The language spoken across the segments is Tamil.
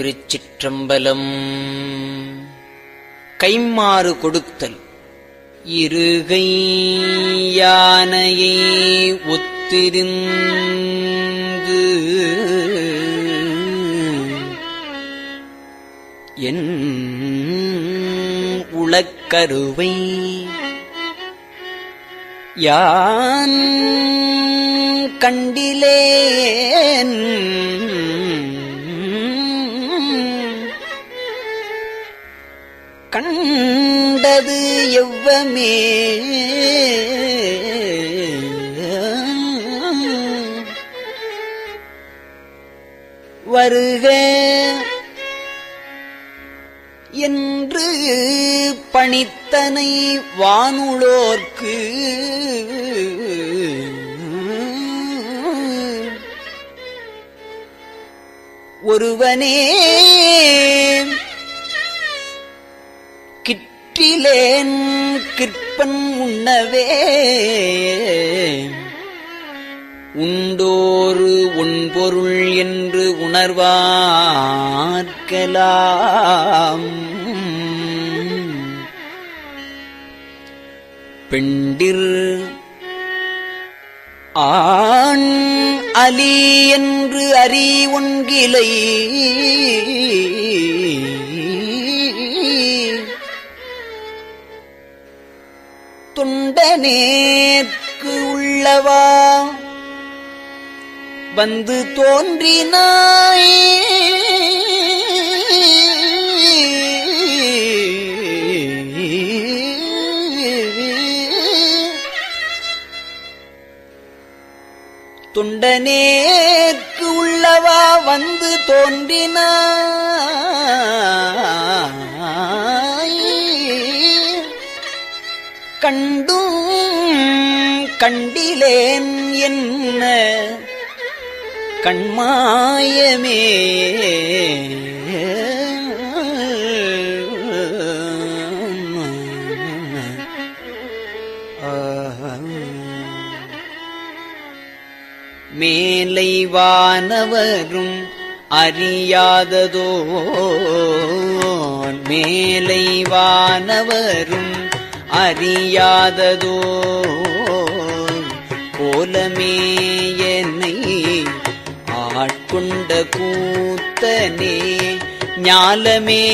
திருச்சிற்றம்பலம். கைமாறு கொடுத்தல். இருகை யானையை ஒத்திருந்து என் உளக்கருவை யான் கண்டிலே எவ்வமே வருக என்று பணித்தனை வானுளோர்க்கு. ஒருவனே கிற்றிலேன் கிற்பன் உண்ணவே உண்டோரு உண்பொருள் என்று உணர்வார்க்கலாம் பெண்டிர் ஆண் அலி என்று அறி ஒன்கிலை நேர்க்கு உள்ளவா? வந்து தோன்றினாய். துண்டனேற்கு உள்ளவா? வந்து தோன்றினாய். கண்டிலேன் என்ன? கண்மாயமே. மேலை வானவரும் அறியாததோ மேலை வானவரும் அறியாததோ கோலமே என்னை ஆட்கொண்ட கூத்தனே ஞாலமே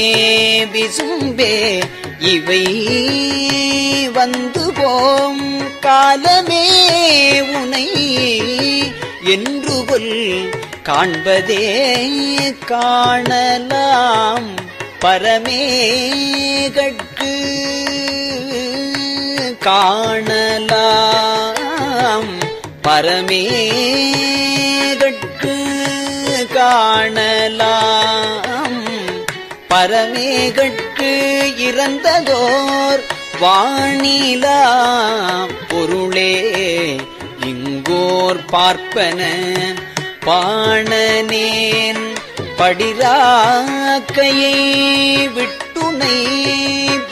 விசும்பே இவை வந்து போம் காலமே உனை என்று கொல் காண்பதே காணலாம் பரமே பரமேகட்கு காணலாம். பரமேகட்கு காணலாம். பரமேகட்கு இறந்ததோர் வாணிலா பொருளே இங்கோர் பார்ப்பன பாணனேன். படிராக்கையை விட்டுனை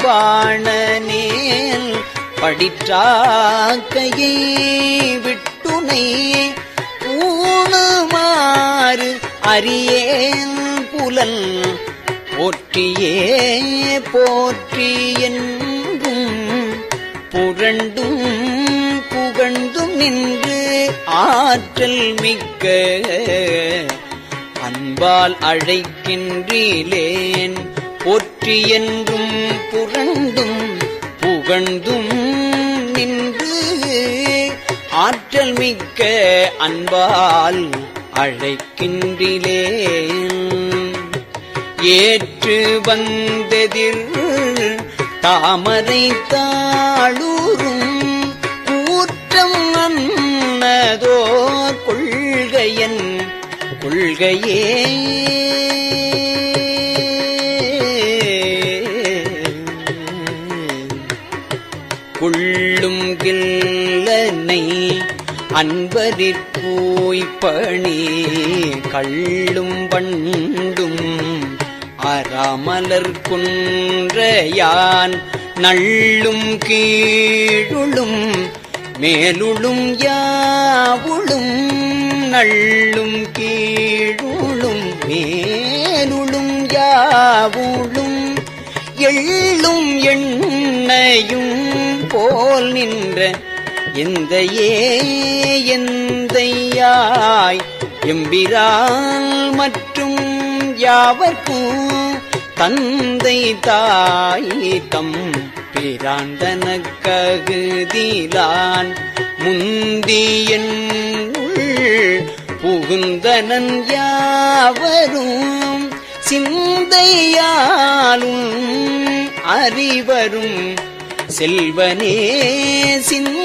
பாணனேன். படிற்றாக்கையை விட்டு விட்டுனை ஊனுமாறு அரியேன் புலன் போற்றியே போற்றி என்றும் புரண்டும் புகழ்ந்தும் நின்று ஆற்றல் மிக்க அன்பால் அழைக்கின்றேன் போற்றி என்றும் புரண்டும் புகழ்ந்தும் நின்று ஆற்றல் மிக்க அன்பால் அழைக்கின்றிலேன் ஏற்று வந்தெதிர் தாமரை தாளூரும் கூற்றம் அன்னதோ கொள்கையன் கொள்கையே அன்பரிற்போய் பணி கள்ளும் வண்டும் அறமலர் குன்றையான் நள்ளும் கீழுளும் மேலுளும் யாவுளும் நள்ளும் கீழுளும் மேலுளும் யாவுளும் எள்ளும் எண்ணையும் போல் நின்ற எந்தையே எந்தையாய். எம்பிரால் மற்றும் யாவர்க்கும் தந்தை தாய் தம் பிராந்தனக்ககுதிலான் முந்தியன் புகுந்தனன் யாவரும் சிந்தையாலும் அறிவரும் செல்வனே சிந்தையாலும்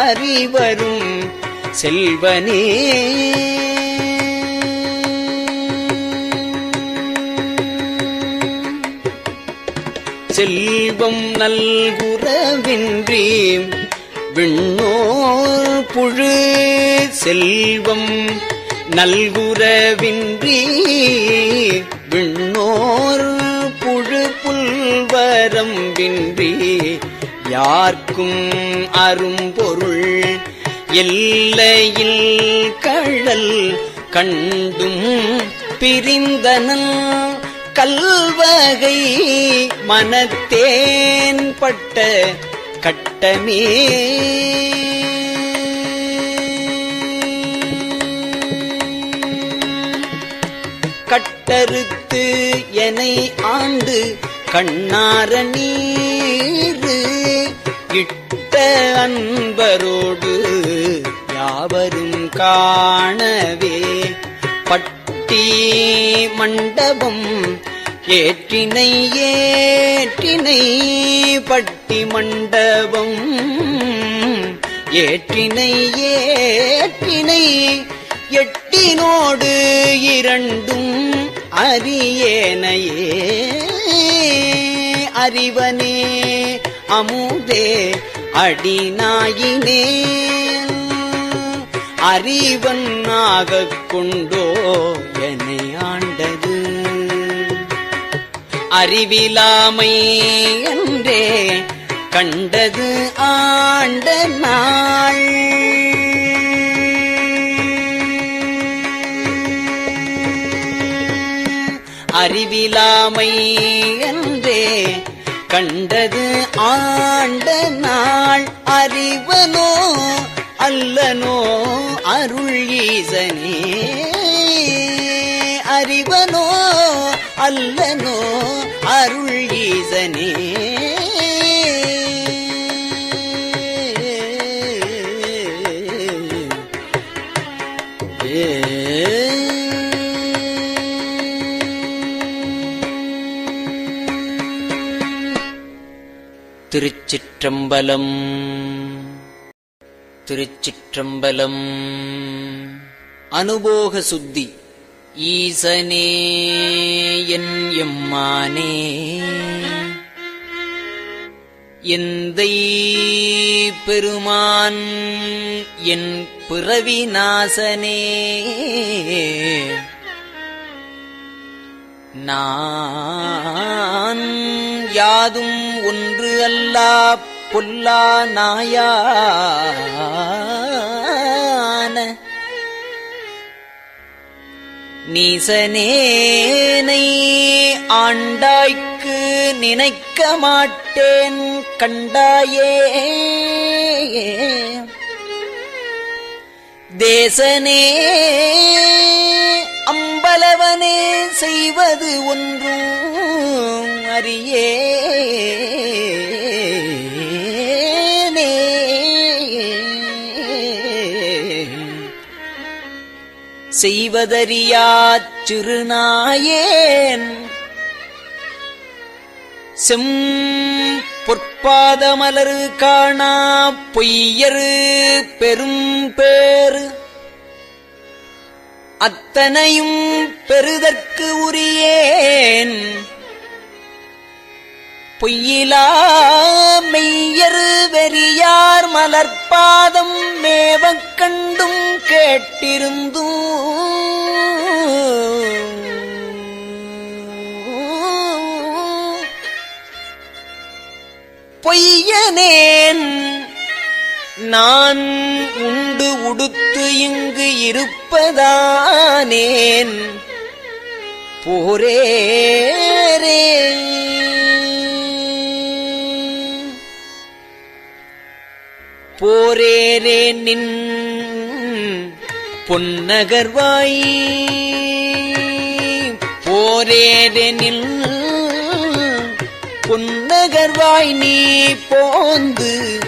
அறிவரும் செல்வனே. செல்வம் நல்குறவின்றி விண்ணோர் புழு செல்வம் நல்குறவின்றி புல்வரம்பின்றி யார்க்கும் அரும்பொருள் எல்லையில் கழல் கண்டும் பிரிந்தனன் கல்வகை மனத்தேன் பட்ட கட்டமே. கட்டறுத்து எனை ஆண்டு கண்ணார நீரு இட்ட அன்பரோடு யாவரும் காணவே. பட்டி மண்டபம் ஏற்றினை ஏற்றினை பட்டி மண்டபம் ஏற்றினை ஏற்றினை எட்டினோடு இரண்டும் அரியேனையே அறிவனே அமுதே அடிநாயினே. அறிவனாக கொண்டோ என்னை ஆண்டது. அறிவிலாமை என்றே கண்டது ஆண்ட நாள். அறிவிலாமை என்றே கண்டது ஆண்ட நாள் அறிவனோ அல்லனோ அருள் ஈசனே. அறிவனோ அல்லனோ அருள் ஈசனே. திருச்சிற்றம்பலம். திருச்சிற்றம்பலம். அனுபோக சுத்தி ஈசனே என் எம்மானே. எந்தை பெருமான் என் பிறவி நாசனே. நான் யாதும் ஒன்று அல்லா பொல்லா நாயான. நீசனேனை ஆண்டாய்க்கு நினைக்க மாட்டேன் கண்டாயே. தேசனே பலவனே செய்வது ஒன்றும் அறியே செய்வதறியாச் சிறுநாயேன். செம் பொற்பாதமலரு காணா பொய்யரு பெரும் பேறு அத்தனையும் பெறுதற்கு உரியேன். பொய்யிலா மெய்யரு வெறியார் மலர்பாதம் மேவக் கண்டும் கேட்டிருந்தும். பொய்யனேன். நான் உண்டு உடுத்து இங்கு இருப்பதானேன். போரேரே. போரேரே நின் பொன்னகர்வாய். போரேரே நின் பொன்னகர்வாய் நீ போந்து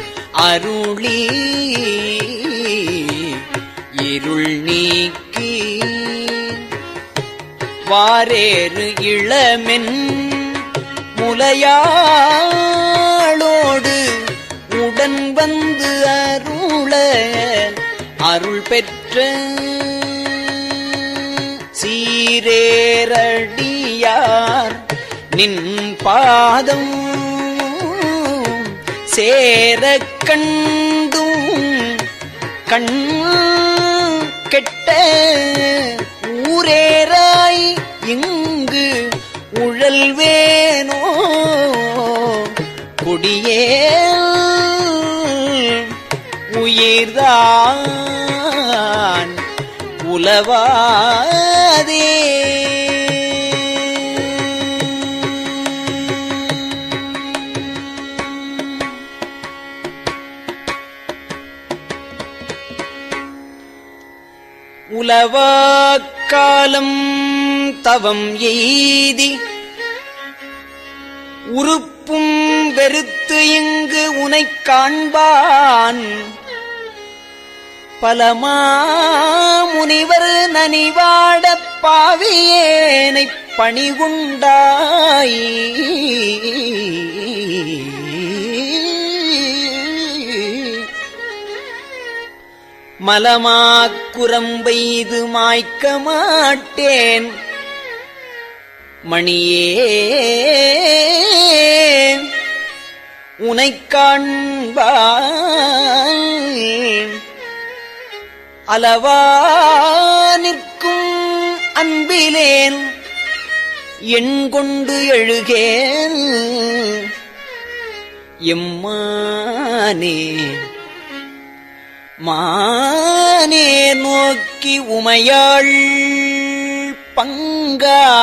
அருளி இருள் நீக்கி வாரேறு இளமென் முலையாளோடு உடன் வந்து அருள அருள் பெற்ற சீரேரடியார் நின் பாதம் சேர கண்டும் கண் கெட்ட ஊரேராய் இங்கு உழல்வேனோ கொடியே உயிர்தான் உலவாதே. உலவாக்காலம் தவம் எய்தி உறுப்பும் வெறுத்து இங்கு உனைக் காண்பான். பலமா முனிவர் நனிவாடப் பாவியேனைப் பணிகுண்டாயி. மலமாக்குரம்பெய்து மாய்க்க மாட்டேன். மணியே உனை காண்பான் அளவா நிற்கும் அன்பிலேன் எண் கொண்டு எழுகேன். எம்மானே மானே நோக்கி உமையாள் பங்கா.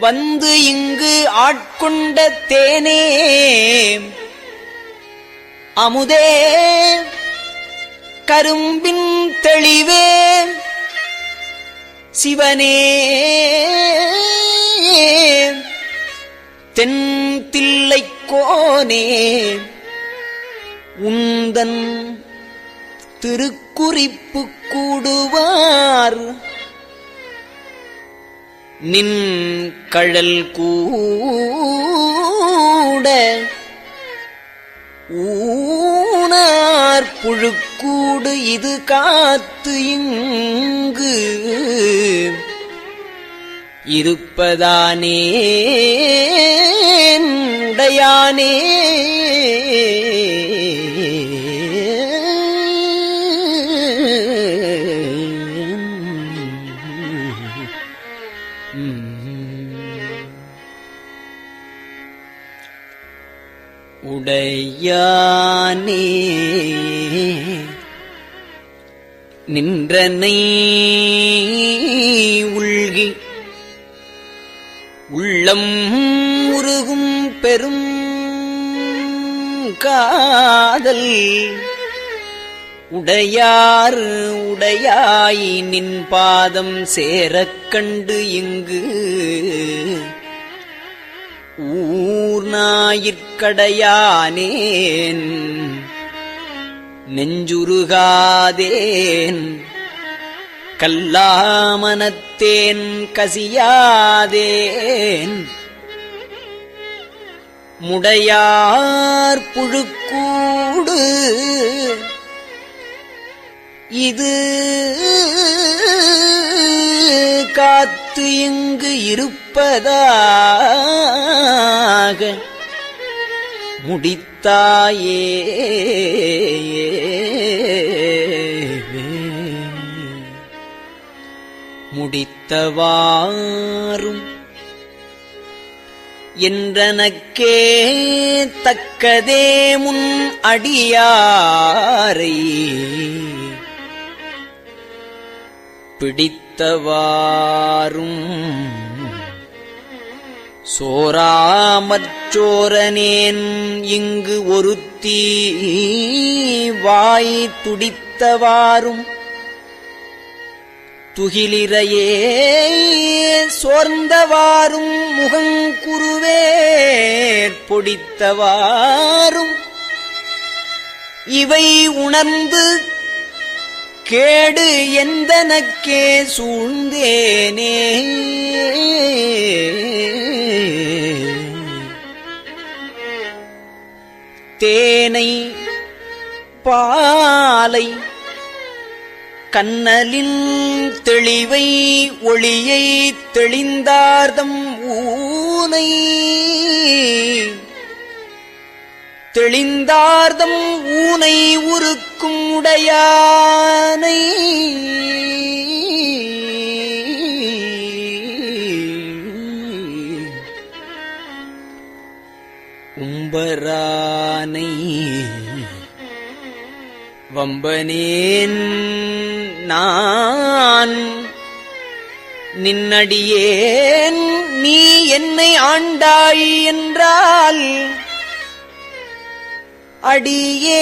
வந்து இங்கு ஆட்கொண்ட தேனே. அமுதே கரும்பின் தெளிவே. சிவனே தென் தில்லைக் கோனே. உந்தன் திருக்குறிப்பு கூடுவார் நின் கழல் கூட ஊனார் புழுக்கூடு இது காத்து இங்கு இருப்பதானே உடையானே. உடையானே நின்றனை உள்கி உள்ளம் உருகும் பெரும் காதல். உடையாறு உடையாய் நின் பாதம் சேரக் கண்டு இங்கு ஊர் நாயிற்கடையானேன் நெஞ்சுருகாதேன். கல்லாமனத்தேன் கசியாதேன். முடையார் புழுக்கூடு. இது காத்து இங்கு இருப்பதாக முடித்தாயே. முடித்தவாறும் என்றனக்கே தக்கதே முன் அடியாரை. பிடித்த துடித்தவாரும் சோராமற்றோரனேன் இங்கு ஒருத்தி வாய் துடித்தவாறும் துகிலிரையே சோர்ந்தவாறும் முகங்குருவேற் பொடித்தவாரும். இவை உணர்ந்து கேடு எந்தனக்கே சூழ்ந்தேனே? தேனை பாலை கண்ணலின் தெளிவை ஒளியை தெளிந்தார்தம் ஊனை தெளிந்தார்தம் ஊனை உருக்கும் உடையானை. உம்பரானை வம்பனேன் நான். நின்னடியேன் நீ என்னை ஆண்டாய் என்றால் அடியேற்கு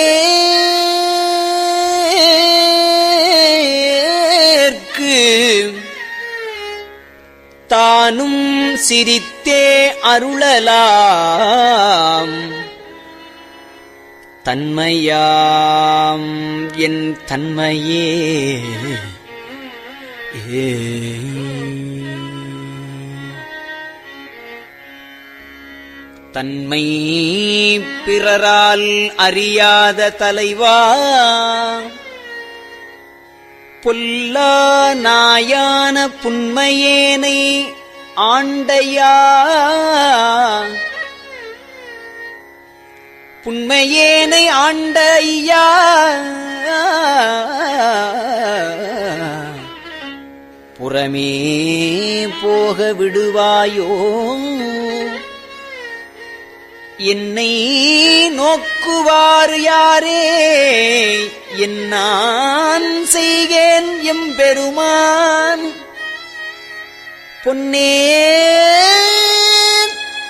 தானும் சிரித்தே அருளலாம். தன்மையாம் என் தன்மையே. ஏ. தன்மை பிறரால் அறியாத தலைவா? பொல்லா நாயான புன்மையேனை ஆண்டையா? புன்மையேனை ஆண்டையா? புறமே போக விடுவாயோ? என்னை நோக்குவார் யாரே? என் நான் செய்கேன் எம்பெருமான் பொன்னே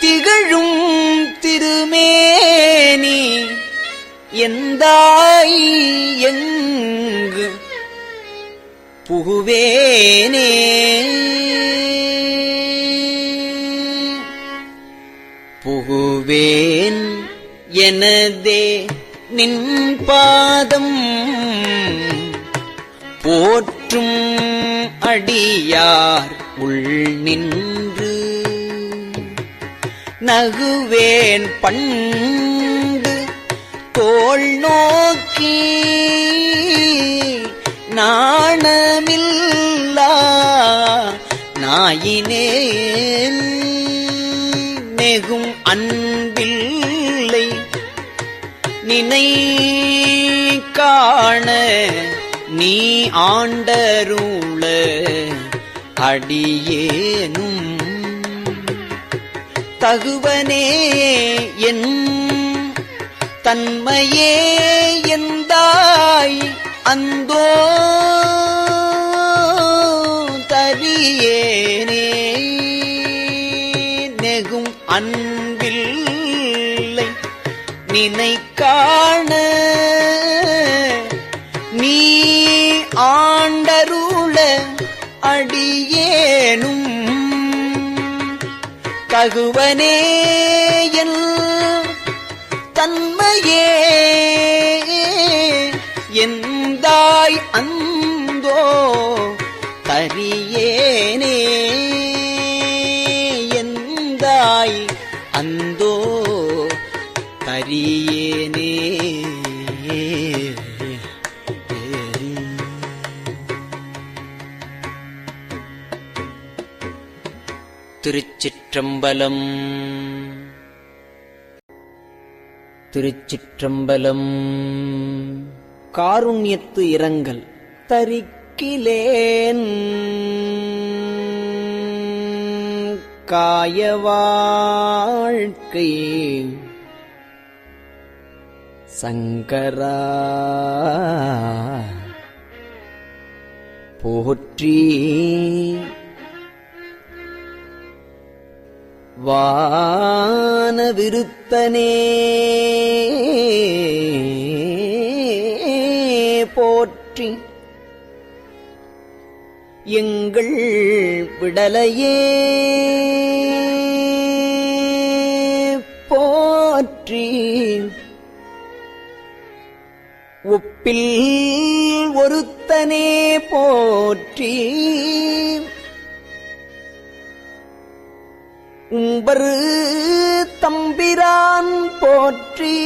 திகழும் திருமேனி எந்தாய் எங்கு புகுவேனே? புகுவேன் எனதே நின் பாதம் போற்றும் அடியார் உள் நின்று. நகுவேன் பண்டு தோல் நோக்கி. நாணமில்லா நாயினேன். நெகும் அன்பில்லை. நினை காண நீ ஆண்டருள அடியேனும். தகுவனே என் தன்மையே எந்தாய் அந்தோ நினை காண நீ ஆண்டருள அடியேனும். தகுவனே என் திருச்சிற்றம்பலம். திருச்சிற்றம்பலம். காருண்யத்து இரங்கல் தரிக்கிலேன். காய வாழ்க்கை சங்கரா. போற்றி வான விருத்தனே போற்றி எங்கள் விடலையே போற்றி. ஒப்பில் ஒருத்தனே போற்றி. உம்பரு தம்பிரான் போற்றி.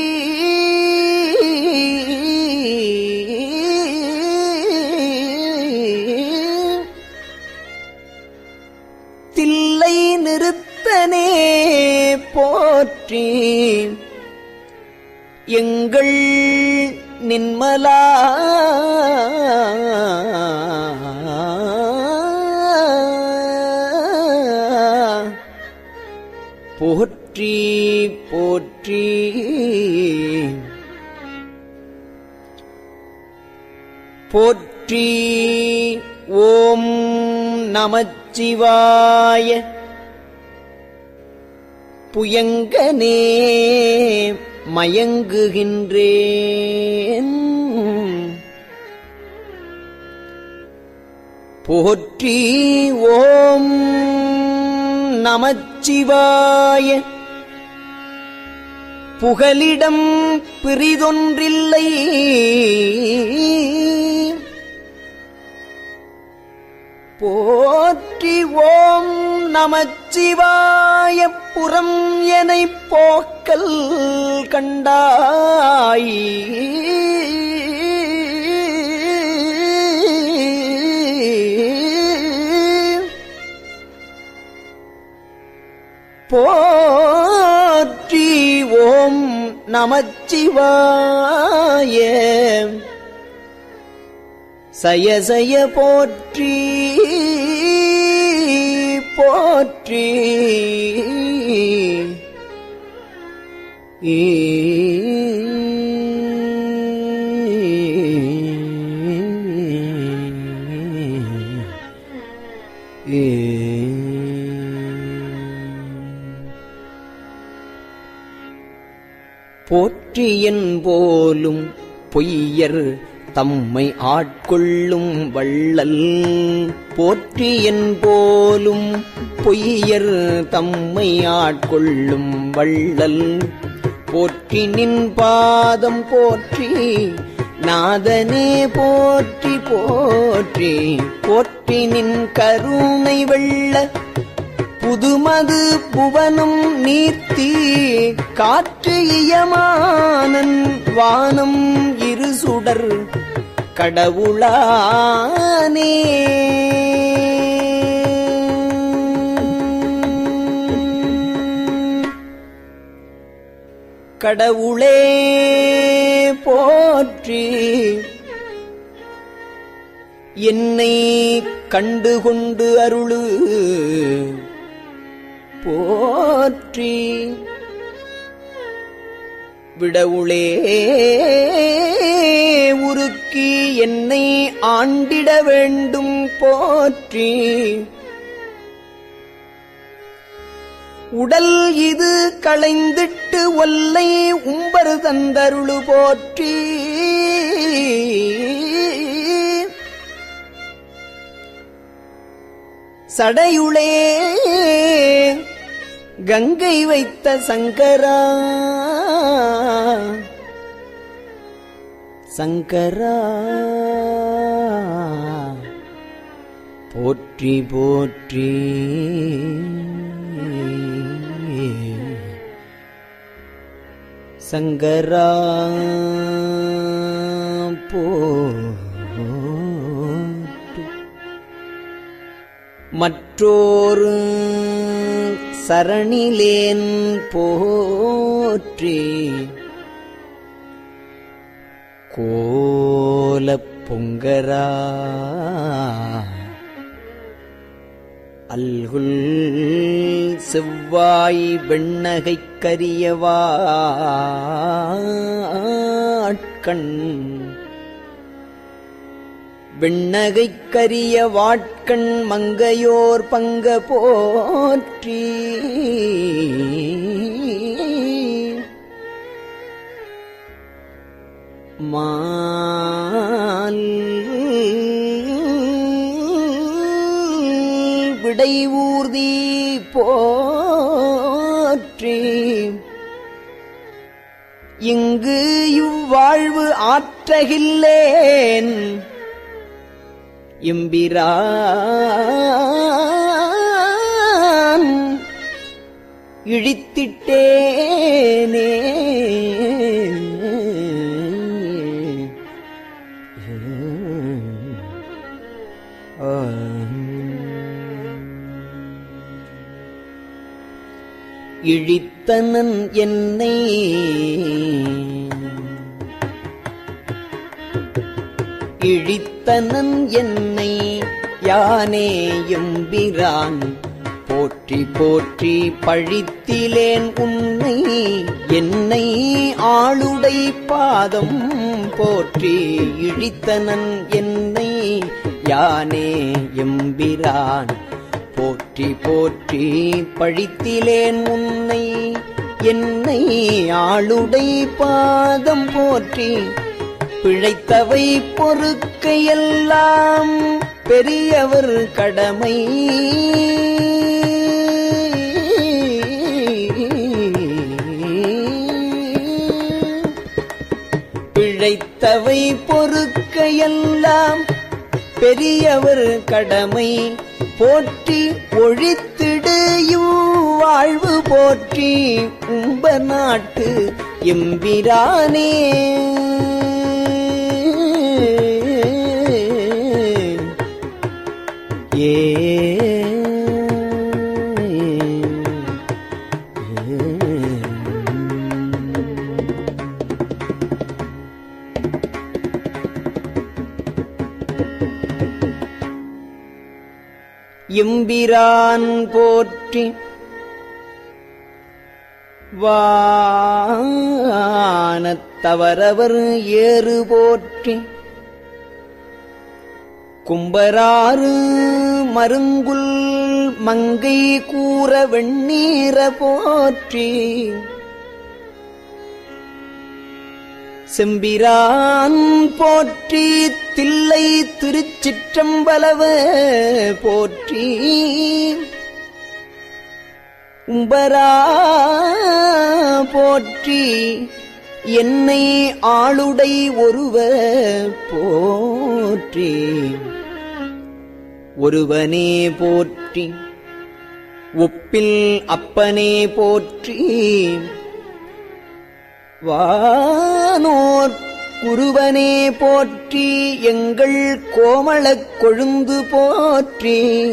தில்லை நிறுத்தனே போற்றி. எங்கள் நின்மலா போற்றி போற்றி. போற்றி ஓம் நமச்சிவாய. புயங்கனே மயங்குகின்றேன். போற்றி ஓம் நமச்சிவாய புகலிடம் பிரிதொன்றில்லை போற்றி ஓம் நமச்சிவாய புறம் எனை போக்கல் கண்டாய். போற்றி ஓம் நமச்சிவாய. சய சய போற்றி போற்றி. ஈ போற்றியன் போலும் பொய்யர் தம்மை ஆட்கொள்ளும் வள்ளல். போற்றியன் போலும் பொய்யர் தம்மை ஆட்கொள்ளும் வள்ளல். போற்றி நின் பாதம் போற்றி நாதனே போற்றி போற்றி. போற்றி நின் கருணை வெள்ள புதுமது புவனும் நீர்த்தி காற்று இயமானன் வானம் இரு சுடர் கடவுளானே. கடவுளே போற்றி என்னை கண்டுகொண்டு அருளு. போற்றி. விடவுளே உருக்கி என்னை ஆண்டிட வேண்டும் போற்றி. உடல் இது களைந்திட்டு ஒல்லை உம்பரு தந்தருளு போற்றி. சடையுளே கங்கை வைத்த சங்கரா. சங்கரா. போற்றி போற்றி. சங்கரா போ. மற்றொரு சரணிலேன் போற்றி. கோலப் பொங்கரா. அல்குல் செவ்வாய் வெண்ணகைக் கரியவாட்கண் விண்ணகைக்கரிய வாட்கண் மங்கையோர் பங்க போற்றி. மால் விடை ஊர்தி போற்றி. இங்கு இவ்வாழ்வு ஆற்றகில்லேன். இம்பிரான் இழித்திட்டேனே. இழித்தனன் என்னை இழித்தனன் என்னை யானேயும் பிரான் போற்றி போற்றி பழித்திலேன் உன்னை என்னை ஆளுடை பாதம் போற்றி இழித்தனன் என்னை யானே எம்பிரான். போற்றி போற்றி பழித்திலேன் உன்னை என்னை ஆளுடை பாதம் போற்றி பிழைத்தவை பொறுக்கையெல்லாம் பெரியவர் கடமை. பிழைத்தவை பொறுக்கையெல்லாம் பெரியவர் கடமை. போற்றி ஒழித்திடு வாழ்வு போற்றி உம்ப நாட்டு எம்பிரானே. ஏ எம்பிரான் போற்றி வானத்தவரவர் ஏறு போற்றி கும்பராறு மருங்குல் மங்கை கூற வெண்ணீர போற்றி. செம்பிரான் போற்றி தில்லை திருச்சிற்றம்பலவ போற்றி. உம்பரா போற்றி. என்னை ஆளுடை ஒருவர் போற்றி. ஒருவனே போற்றி. ஒப்பில் அப்பனே போற்றி. வானோர் குருவனே போற்றி. எங்கள் கோமளக் கொழுந்து போற்றி.